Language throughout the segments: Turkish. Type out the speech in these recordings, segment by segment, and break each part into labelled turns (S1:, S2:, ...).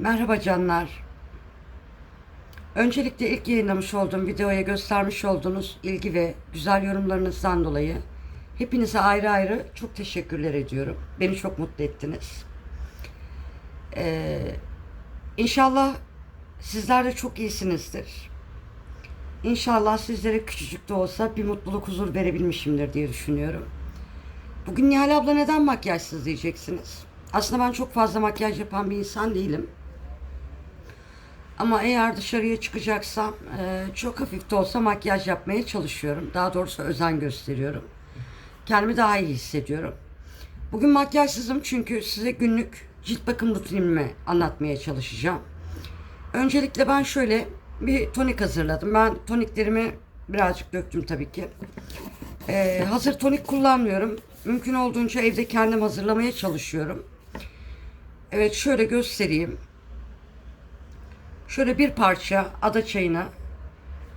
S1: Merhaba canlar. Öncelikle ilk yayınlamış olduğum videoya göstermiş olduğunuz ilgi ve güzel yorumlarınızdan dolayı hepinize ayrı ayrı çok teşekkürler ediyorum. Beni çok mutlu ettiniz. Ee, inşallah sizler de çok iyisinizdir. İnşallah sizlere küçücük de olsa bir mutluluk huzur verebilmişimdir diye düşünüyorum. Bugün Nihal abla neden makyajsız diyeceksiniz. Aslında ben çok fazla makyaj yapan bir insan değilim. Ama eğer dışarıya çıkacaksam e, çok hafif de olsa makyaj yapmaya çalışıyorum. Daha doğrusu özen gösteriyorum. Kendimi daha iyi hissediyorum. Bugün makyajsızım çünkü size günlük cilt bakım rutinimi anlatmaya çalışacağım. Öncelikle ben şöyle bir tonik hazırladım. Ben toniklerimi birazcık döktüm tabii ki. E, hazır tonik kullanmıyorum. Mümkün olduğunca evde kendim hazırlamaya çalışıyorum. Evet şöyle göstereyim. Şöyle bir parça ada çayına.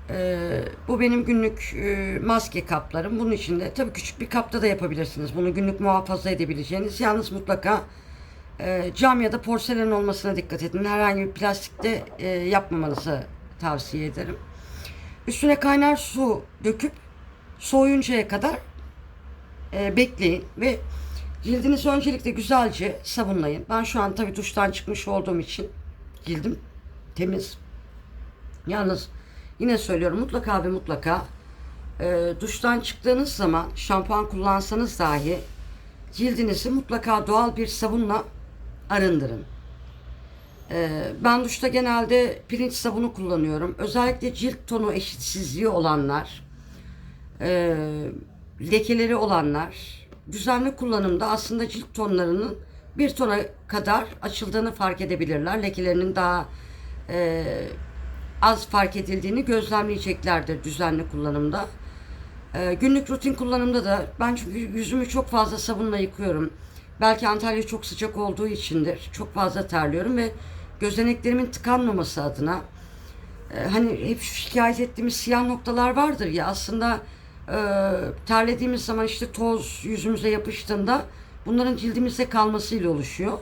S1: Ee, bu benim günlük e, maske kaplarım. Bunun içinde tabii küçük bir kapta da yapabilirsiniz. Bunu günlük muhafaza edebileceğiniz. Yalnız mutlaka e, cam ya da porselen olmasına dikkat edin. Herhangi bir plastikte e, yapmamanızı tavsiye ederim. Üstüne kaynar su döküp soğuyuncaya kadar e, bekleyin ve cildinizi öncelikle güzelce sabunlayın. Ben şu an tabii duştan çıkmış olduğum için cildim temiz. Yalnız yine söylüyorum mutlaka ve mutlaka e, duştan çıktığınız zaman şampuan kullansanız dahi cildinizi mutlaka doğal bir sabunla arındırın. E, ben duşta genelde pirinç sabunu kullanıyorum. Özellikle cilt tonu eşitsizliği olanlar, e, lekeleri olanlar düzenli kullanımda aslında cilt tonlarının bir tona kadar açıldığını fark edebilirler. Lekelerinin daha e, az fark edildiğini gözlemleyeceklerdir düzenli kullanımda. E, günlük rutin kullanımda da ben çünkü yüzümü çok fazla sabunla yıkıyorum. Belki Antalya çok sıcak olduğu içindir. Çok fazla terliyorum ve gözeneklerimin tıkanmaması adına e, hani hep şikayet ettiğimiz siyah noktalar vardır ya aslında e, terlediğimiz zaman işte toz yüzümüze yapıştığında bunların cildimizde kalmasıyla oluşuyor.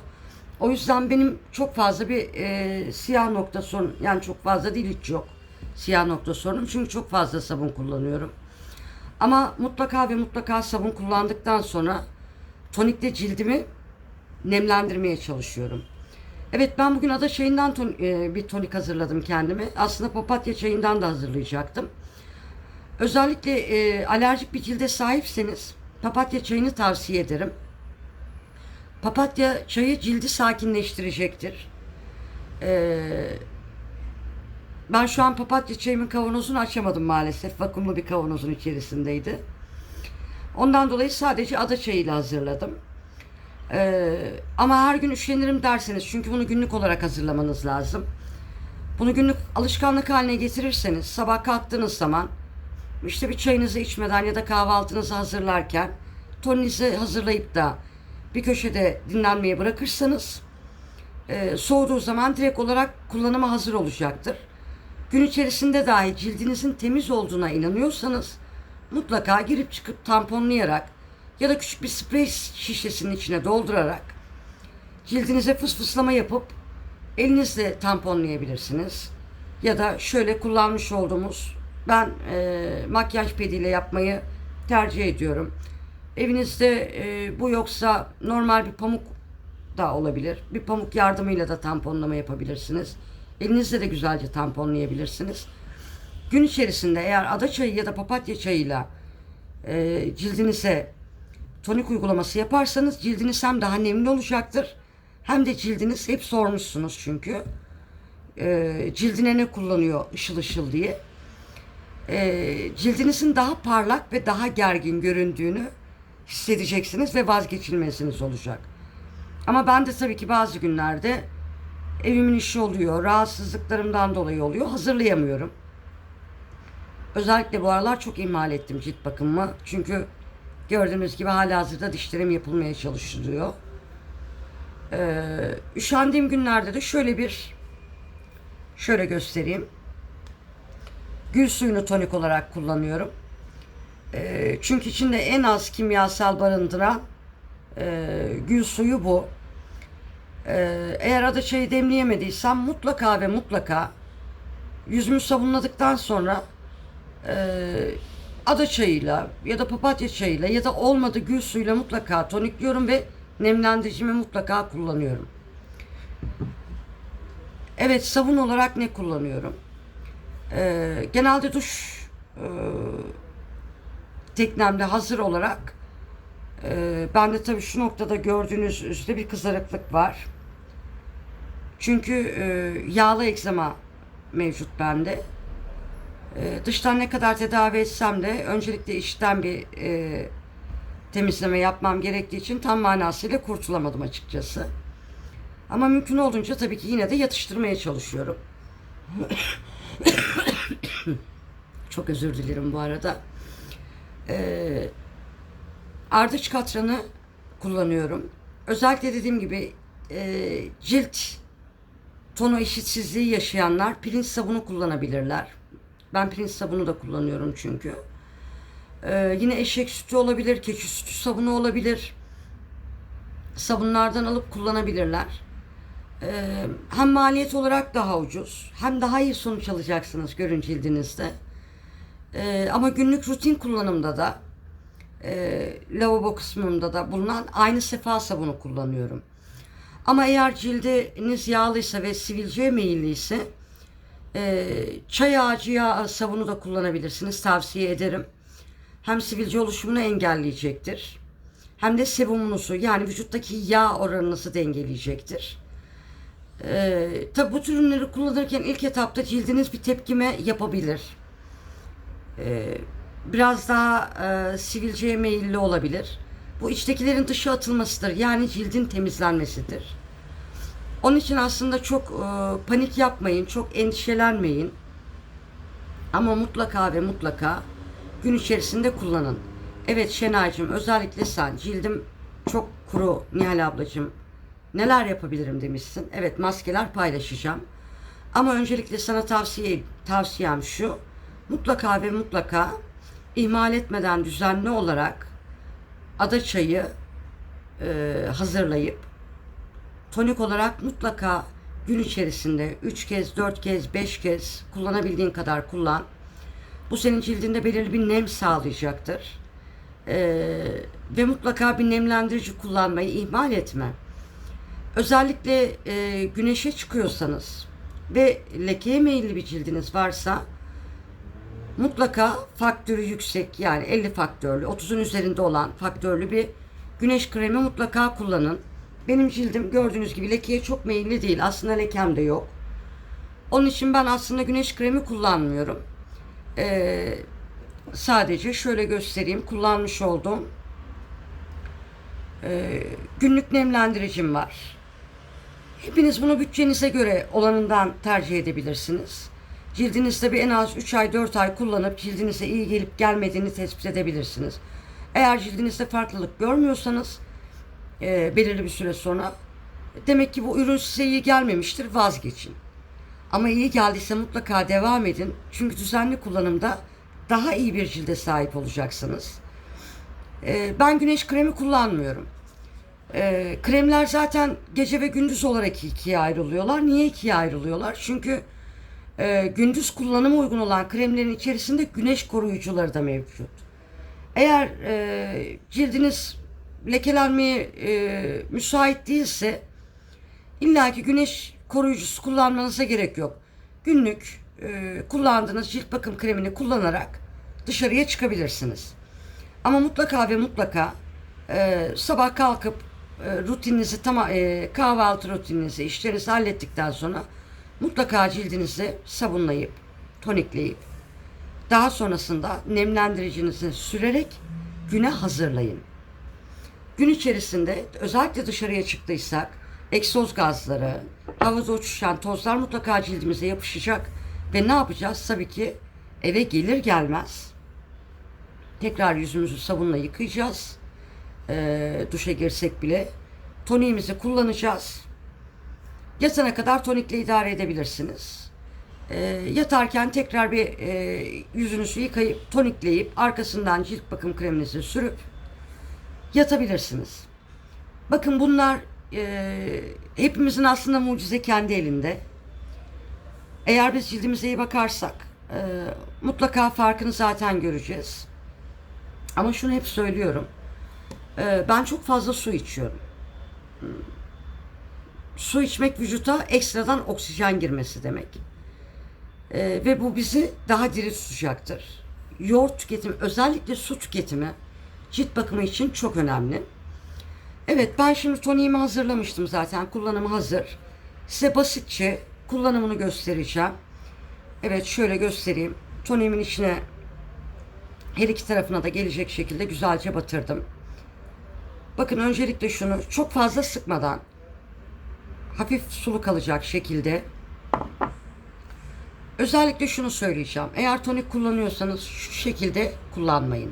S1: O yüzden benim çok fazla bir e, siyah nokta sorun yani çok fazla değil hiç yok siyah nokta sorunum çünkü çok fazla sabun kullanıyorum. Ama mutlaka ve mutlaka sabun kullandıktan sonra tonikle cildimi nemlendirmeye çalışıyorum. Evet ben bugün ada çayından ton, e, bir tonik hazırladım kendime. Aslında papatya çayından da hazırlayacaktım. Özellikle e, alerjik bir cilde sahipseniz papatya çayını tavsiye ederim. Papatya çayı cildi sakinleştirecektir. Ee, ben şu an papatya çayımın kavanozunu açamadım maalesef. Vakumlu bir kavanozun içerisindeydi. Ondan dolayı sadece ada çayıyla hazırladım. Ee, ama her gün üşenirim derseniz çünkü bunu günlük olarak hazırlamanız lazım. Bunu günlük alışkanlık haline getirirseniz sabah kalktığınız zaman işte bir çayınızı içmeden ya da kahvaltınızı hazırlarken toninizi hazırlayıp da bir köşede dinlenmeye bırakırsanız e, soğuduğu zaman direkt olarak kullanıma hazır olacaktır. Gün içerisinde dahi cildinizin temiz olduğuna inanıyorsanız mutlaka girip çıkıp tamponlayarak ya da küçük bir sprey şişesinin içine doldurarak cildinize fısfıslama yapıp elinizle tamponlayabilirsiniz. Ya da şöyle kullanmış olduğumuz ben e, makyaj pediyle yapmayı tercih ediyorum. Evinizde e, bu yoksa normal bir pamuk da olabilir. Bir pamuk yardımıyla da tamponlama yapabilirsiniz. Elinizle de güzelce tamponlayabilirsiniz. Gün içerisinde eğer ada çayı ya da papatya çayıyla e, cildinize tonik uygulaması yaparsanız cildiniz hem daha nemli olacaktır hem de cildiniz hep sormuşsunuz çünkü e, cildine ne kullanıyor ışıl ışıl diye e, cildinizin daha parlak ve daha gergin göründüğünü hissedeceksiniz ve vazgeçilmeziniz olacak. Ama ben de tabii ki bazı günlerde evimin işi oluyor, rahatsızlıklarımdan dolayı oluyor, hazırlayamıyorum. Özellikle bu aralar çok ihmal ettim cilt bakımımı. Çünkü gördüğünüz gibi hala hazırda dişlerim yapılmaya çalışılıyor. Ee, üşendiğim günlerde de şöyle bir şöyle göstereyim. Gül suyunu tonik olarak kullanıyorum. E, çünkü içinde en az kimyasal barındıran e, gül suyu bu. Ee, eğer adaçayı demleyemediysem mutlaka ve mutlaka yüzümü sabunladıktan sonra e, ada çayıyla ya da papatya çayıyla ya da olmadı gül suyuyla mutlaka tonikliyorum ve nemlendiricimi mutlaka kullanıyorum. Evet sabun olarak ne kullanıyorum? Ee, genelde duş e, teknemde hazır olarak e, bende tabii şu noktada gördüğünüz üstte bir kızarıklık var. Çünkü e, yağlı egzama mevcut bende. E, dıştan ne kadar tedavi etsem de öncelikle içten bir e, temizleme yapmam gerektiği için tam manasıyla kurtulamadım açıkçası. Ama mümkün olduğunca tabii ki yine de yatıştırmaya çalışıyorum. Çok özür dilerim bu arada. Ee, ardıç katranı kullanıyorum. Özellikle dediğim gibi e, cilt tonu eşitsizliği yaşayanlar pirinç sabunu kullanabilirler. Ben pirinç sabunu da kullanıyorum çünkü. Ee, yine eşek sütü olabilir, keçi sütü sabunu olabilir. Sabunlardan alıp kullanabilirler. Ee, hem maliyet olarak daha ucuz, hem daha iyi sonuç alacaksınız görün cildinizde. Ee, ama günlük rutin kullanımda da e, lavabo kısmında da bulunan aynı sefa sabunu kullanıyorum. Ama eğer cildiniz yağlıysa ve sivilceye meyilliyse e, çay ağacı yağı sabunu da kullanabilirsiniz. Tavsiye ederim. Hem sivilce oluşumunu engelleyecektir. Hem de sebumunuzu yani vücuttaki yağ oranınızı dengeleyecektir. Ee, tabi bu tür kullanırken ilk etapta cildiniz bir tepkime yapabilir. Ee, biraz daha e, sivilceye meyilli olabilir. Bu içtekilerin dışa atılmasıdır. Yani cildin temizlenmesidir. Onun için aslında çok e, panik yapmayın, çok endişelenmeyin. Ama mutlaka ve mutlaka gün içerisinde kullanın. Evet Şenaycığım özellikle sen cildim çok kuru Nihal ablacığım neler yapabilirim demişsin. Evet maskeler paylaşacağım. Ama öncelikle sana tavsiye tavsiyem şu. Mutlaka ve mutlaka ihmal etmeden düzenli olarak ada çayı e, hazırlayıp tonik olarak mutlaka gün içerisinde 3 kez, 4 kez, 5 kez kullanabildiğin kadar kullan. Bu senin cildinde belirli bir nem sağlayacaktır. Ee, ve mutlaka bir nemlendirici kullanmayı ihmal etme. Özellikle e, güneşe çıkıyorsanız ve lekeye meyilli bir cildiniz varsa mutlaka faktörü yüksek yani 50 faktörlü 30'un üzerinde olan faktörlü bir güneş kremi mutlaka kullanın. Benim cildim gördüğünüz gibi lekeye çok meyilli değil. Aslında lekem de yok. Onun için ben aslında güneş kremi kullanmıyorum. Ee, sadece şöyle göstereyim. Kullanmış olduğum e, günlük nemlendiricim var. Hepiniz bunu bütçenize göre olanından tercih edebilirsiniz. Cildinizde bir en az 3 ay 4 ay kullanıp cildinize iyi gelip gelmediğini tespit edebilirsiniz. Eğer cildinizde farklılık görmüyorsanız e, belirli bir süre sonra demek ki bu ürün size iyi gelmemiştir vazgeçin. Ama iyi geldiyse mutlaka devam edin. Çünkü düzenli kullanımda daha iyi bir cilde sahip olacaksınız. E, ben güneş kremi kullanmıyorum. E, kremler zaten gece ve gündüz olarak ikiye ayrılıyorlar. Niye ikiye ayrılıyorlar? Çünkü e, gündüz kullanıma uygun olan kremlerin içerisinde güneş koruyucuları da mevcut. Eğer e, cildiniz lekelenmeye e, müsait değilse illaki güneş koruyucusu kullanmanıza gerek yok. Günlük e, kullandığınız cilt bakım kremini kullanarak dışarıya çıkabilirsiniz. Ama mutlaka ve mutlaka e, sabah kalkıp e, rutininizi tamam e, kahvaltı rutininizi işlerinizi hallettikten sonra mutlaka cildinizi sabunlayıp tonikleyip daha sonrasında nemlendiricinizi sürerek güne hazırlayın. Gün içerisinde özellikle dışarıya çıktıysak egzoz gazları, havada uçuşan tozlar mutlaka cildimize yapışacak ve ne yapacağız? Tabii ki eve gelir gelmez tekrar yüzümüzü sabunla yıkayacağız. Ee, duşa girsek bile toniğimizi kullanacağız. Yatana kadar tonikle idare edebilirsiniz. Ee, yatarken tekrar bir e, yüzünüzü yıkayıp tonikleyip arkasından cilt bakım kreminizi sürüp yatabilirsiniz. Bakın bunlar e, hepimizin aslında mucize kendi elinde. Eğer biz cildimize iyi bakarsak e, mutlaka farkını zaten göreceğiz. Ama şunu hep söylüyorum. E, ben çok fazla su içiyorum. Su içmek vücuta ekstradan oksijen girmesi demek. E, ve bu bizi daha diri tutacaktır. Yoğurt tüketimi, özellikle su tüketimi cilt bakımı için çok önemli. Evet ben şimdi toniğimi hazırlamıştım zaten. Kullanımı hazır. Size basitçe kullanımını göstereceğim. Evet şöyle göstereyim. Toniğimin içine her iki tarafına da gelecek şekilde güzelce batırdım. Bakın öncelikle şunu çok fazla sıkmadan hafif sulu kalacak şekilde özellikle şunu söyleyeceğim. Eğer tonik kullanıyorsanız şu şekilde kullanmayın.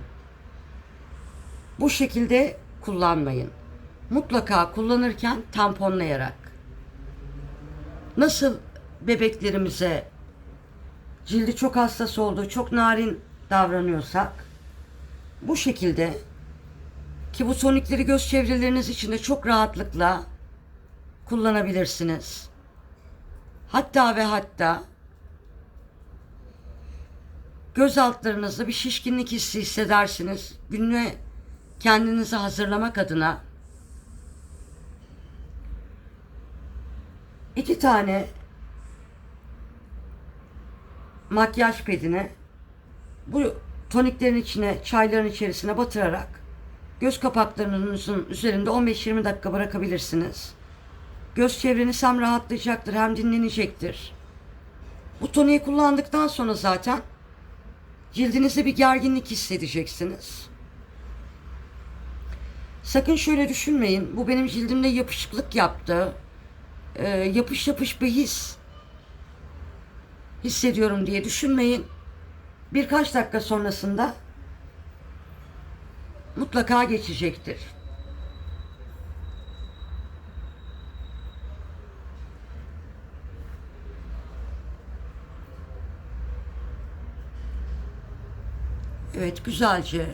S1: Bu şekilde kullanmayın. Mutlaka kullanırken tamponlayarak. Nasıl bebeklerimize cildi çok hassas olduğu, çok narin davranıyorsak bu şekilde ki bu tonikleri göz çevreleriniz için de çok rahatlıkla kullanabilirsiniz. Hatta ve hatta göz altlarınızda bir şişkinlik hissi hissedersiniz. Günlüğe kendinizi hazırlamak adına iki tane makyaj pedini bu toniklerin içine, çayların içerisine batırarak göz kapaklarınızın üzerinde 15-20 dakika bırakabilirsiniz. Göz çevreniz hem rahatlayacaktır hem dinlenecektir. Bu toniği kullandıktan sonra zaten cildinizde bir gerginlik hissedeceksiniz. Sakın şöyle düşünmeyin. Bu benim cildimde yapışıklık yaptı. Ee, yapış yapış bir his hissediyorum diye düşünmeyin. Birkaç dakika sonrasında mutlaka geçecektir. Evet güzelce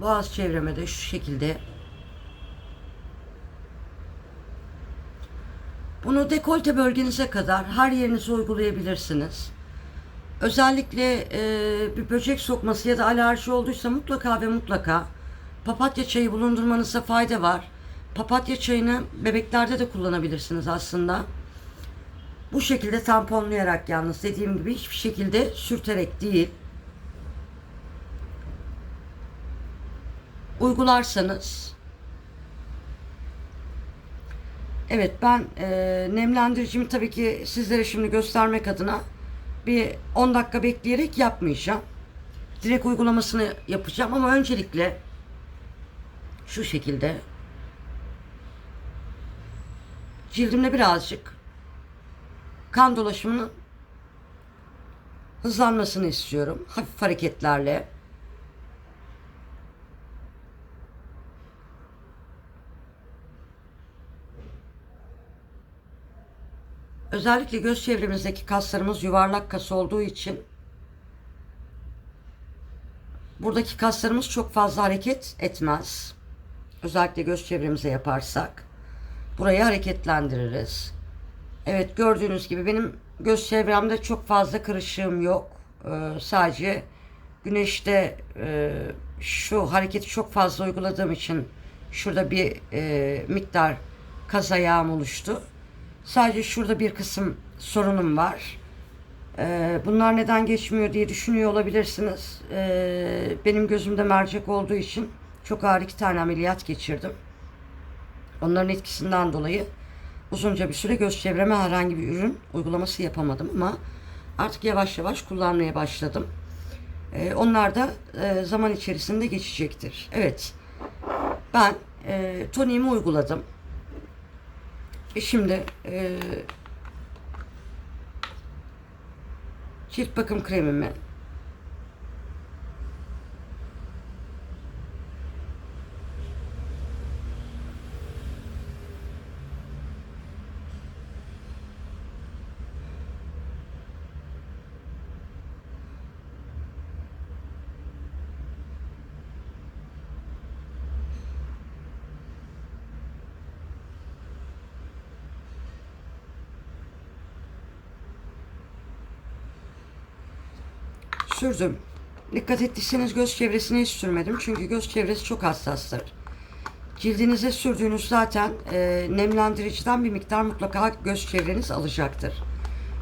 S1: boğaz çevreme de şu şekilde Bunu dekolte bölgenize kadar her yerinize uygulayabilirsiniz. Özellikle e, bir böcek sokması ya da alerji olduysa mutlaka ve mutlaka papatya çayı bulundurmanızda fayda var. Papatya çayını bebeklerde de kullanabilirsiniz aslında. Bu şekilde tamponlayarak yalnız dediğim gibi hiçbir şekilde sürterek değil. Uygularsanız Evet ben e, nemlendiricimi tabii ki sizlere şimdi göstermek adına bir 10 dakika bekleyerek yapmayacağım. Direkt uygulamasını yapacağım ama öncelikle şu şekilde cildimde birazcık kan dolaşımının hızlanmasını istiyorum. Hafif hareketlerle. Özellikle göz çevremizdeki kaslarımız yuvarlak kas olduğu için buradaki kaslarımız çok fazla hareket etmez. Özellikle göz çevremize yaparsak burayı hareketlendiririz. Evet gördüğünüz gibi benim göz çevremde çok fazla kırışığım yok. Ee, sadece güneşte e, şu hareketi çok fazla uyguladığım için şurada bir e, miktar kaz ayağım oluştu. Sadece şurada bir kısım sorunum var. Ee, bunlar neden geçmiyor diye düşünüyor olabilirsiniz. Ee, benim gözümde mercek olduğu için çok ağır iki tane ameliyat geçirdim. Onların etkisinden dolayı uzunca bir süre göz çevreme herhangi bir ürün uygulaması yapamadım ama artık yavaş yavaş kullanmaya başladım. Ee, onlar da e, zaman içerisinde geçecektir. Evet, ben e, toniğimi uyguladım. E şimdi e, cilt bakım kremimi sürdüm. Dikkat ettiyseniz göz çevresine hiç sürmedim. Çünkü göz çevresi çok hassastır. Cildinize sürdüğünüz zaten e, nemlendiriciden bir miktar mutlaka göz çevreniz alacaktır.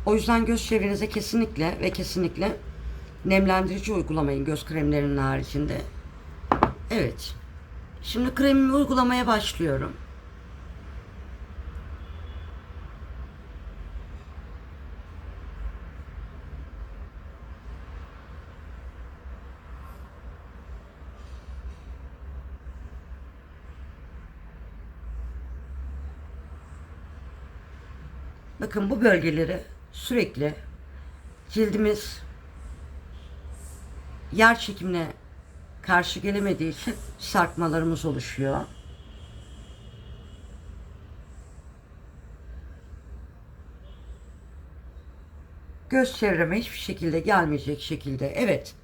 S1: O yüzden göz çevrenize kesinlikle ve kesinlikle nemlendirici uygulamayın göz kremlerinin haricinde. Evet. Şimdi kremimi uygulamaya başlıyorum. Bakın bu bölgeleri sürekli cildimiz yer çekimine karşı gelemediği için sarkmalarımız oluşuyor. Göz çevreme hiçbir şekilde gelmeyecek şekilde. Evet.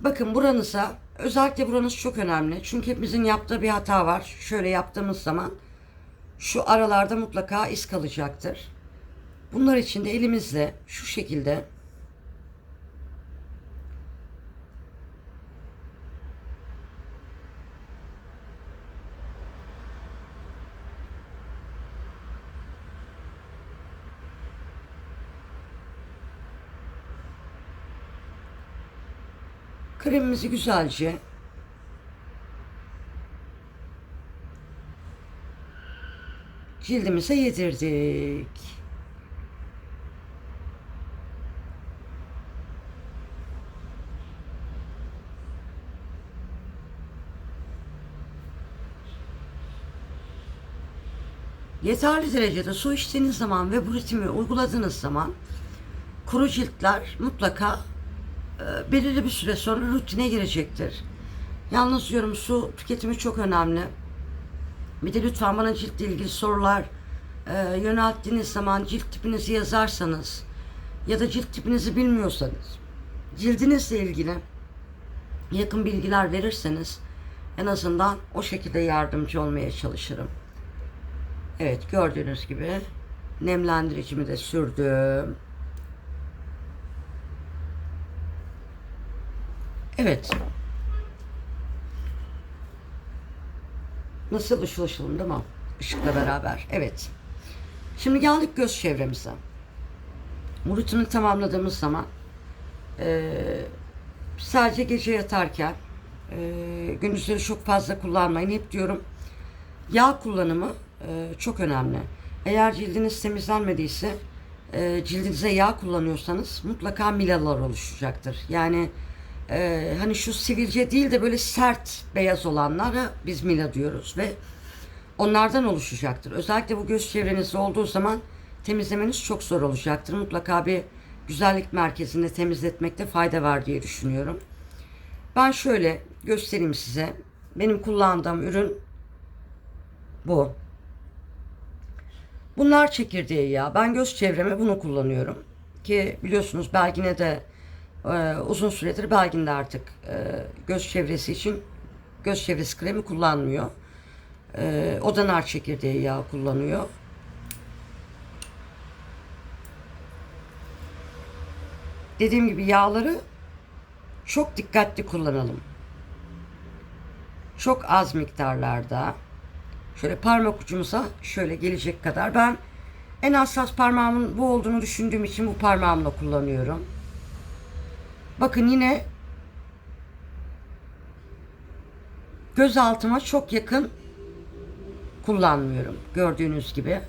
S1: Bakın buranıza özellikle buranız çok önemli. Çünkü hepimizin yaptığı bir hata var. Şöyle yaptığımız zaman şu aralarda mutlaka iz kalacaktır. Bunlar için de elimizle şu şekilde kremimizi güzelce cildimize yedirdik. Yeterli derecede su içtiğiniz zaman ve bu ritmi uyguladığınız zaman kuru ciltler mutlaka e, belirli bir süre sonra rutine girecektir. Yalnız diyorum su tüketimi çok önemli. Bir de lütfen bana ciltle ilgili sorular e, yönelttiğiniz zaman cilt tipinizi yazarsanız ya da cilt tipinizi bilmiyorsanız cildinizle ilgili yakın bilgiler verirseniz en azından o şekilde yardımcı olmaya çalışırım. Evet gördüğünüz gibi nemlendiricimi de sürdüm. Evet. Nasıl ışıl ışılım değil mi? Işıkla beraber. Evet. Şimdi geldik göz çevremize. Bu rutini tamamladığımız zaman eee, sadece gece yatarken eee gündüzleri çok fazla kullanmayın. Hep diyorum yağ kullanımı eee, çok önemli. Eğer cildiniz temizlenmediyse eee, cildinize yağ kullanıyorsanız mutlaka milalar oluşacaktır. Yani ee, hani şu sivilce değil de böyle sert beyaz olanlara biz mila diyoruz ve onlardan oluşacaktır. Özellikle bu göz çevrenizde olduğu zaman temizlemeniz çok zor olacaktır. Mutlaka bir güzellik merkezinde temizletmekte fayda var diye düşünüyorum. Ben şöyle göstereyim size. Benim kullandığım ürün bu. Bunlar çekirdeği ya. Ben göz çevreme bunu kullanıyorum. Ki biliyorsunuz Belgin'e de ee, uzun süredir Belgin de artık e, göz çevresi için göz çevresi kremi kullanmıyor. E, o da nar çekirdeği yağı kullanıyor. Dediğim gibi yağları çok dikkatli kullanalım. Çok az miktarlarda. Şöyle parmak ucumuza şöyle gelecek kadar. Ben en hassas parmağımın bu olduğunu düşündüğüm için bu parmağımla kullanıyorum. Bakın yine göz altıma çok yakın kullanmıyorum. Gördüğünüz gibi.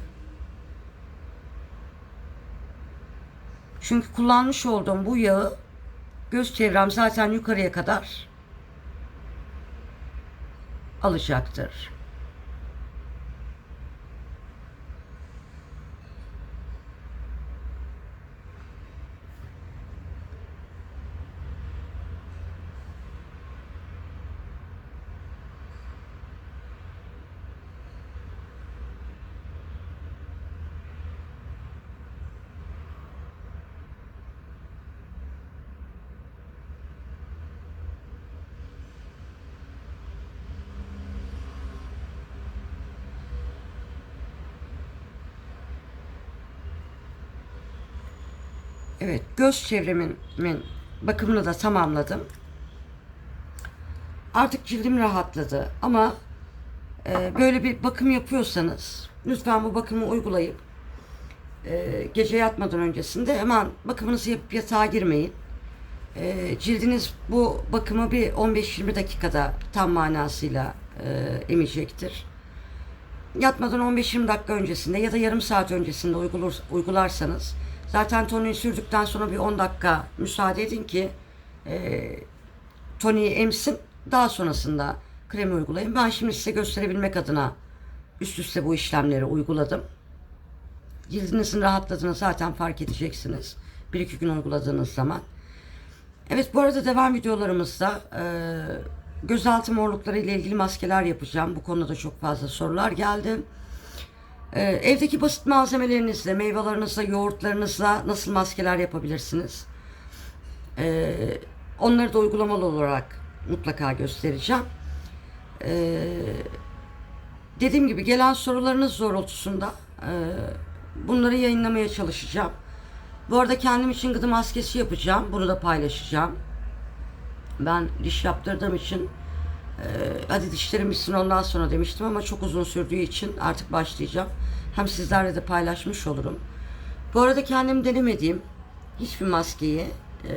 S1: Çünkü kullanmış olduğum bu yağı göz çevrem zaten yukarıya kadar alacaktır. Evet, göz çevremin bakımını da tamamladım. Artık cildim rahatladı ama e, böyle bir bakım yapıyorsanız lütfen bu bakımı uygulayıp e, gece yatmadan öncesinde hemen bakımınızı yapıp yatağa girmeyin. E, cildiniz bu bakımı bir 15-20 dakikada tam manasıyla e, emecektir. Yatmadan 15-20 dakika öncesinde ya da yarım saat öncesinde uygulur, uygularsanız zaten toniği sürdükten sonra bir 10 dakika müsaade edin ki e, toniği emsin. Daha sonrasında kremi uygulayın. Ben şimdi size gösterebilmek adına üst üste bu işlemleri uyguladım. Cildinizin rahatladığını zaten fark edeceksiniz. Bir iki gün uyguladığınız zaman. Evet bu arada devam videolarımızda e, gözaltı morlukları ile ilgili maskeler yapacağım. Bu konuda da çok fazla sorular geldi. E, evdeki basit malzemelerinizle, meyvelerinizle, yoğurtlarınızla nasıl maskeler yapabilirsiniz? E, onları da uygulamalı olarak mutlaka göstereceğim. E, dediğim gibi gelen sorularınız doğrultusunda e, bunları yayınlamaya çalışacağım. Bu arada kendim için gıdı maskesi yapacağım. Bunu da paylaşacağım. Ben diş yaptırdığım için hadi dişlerim bitsin ondan sonra demiştim ama çok uzun sürdüğü için artık başlayacağım. Hem sizlerle de paylaşmış olurum. Bu arada kendim denemediğim hiçbir maskeyi e,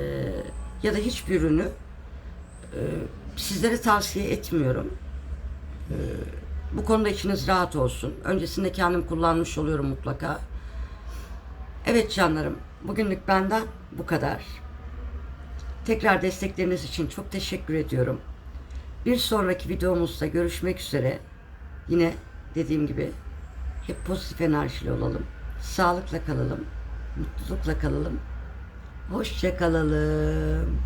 S1: ya da hiçbir ürünü e, sizlere tavsiye etmiyorum. E, bu konuda içiniz rahat olsun. Öncesinde kendim kullanmış oluyorum mutlaka. Evet canlarım, bugünlük benden bu kadar. Tekrar destekleriniz için çok teşekkür ediyorum. Bir sonraki videomuzda görüşmek üzere. Yine dediğim gibi hep pozitif enerjili olalım. Sağlıkla kalalım. Mutlulukla kalalım. Hoşça kalalım.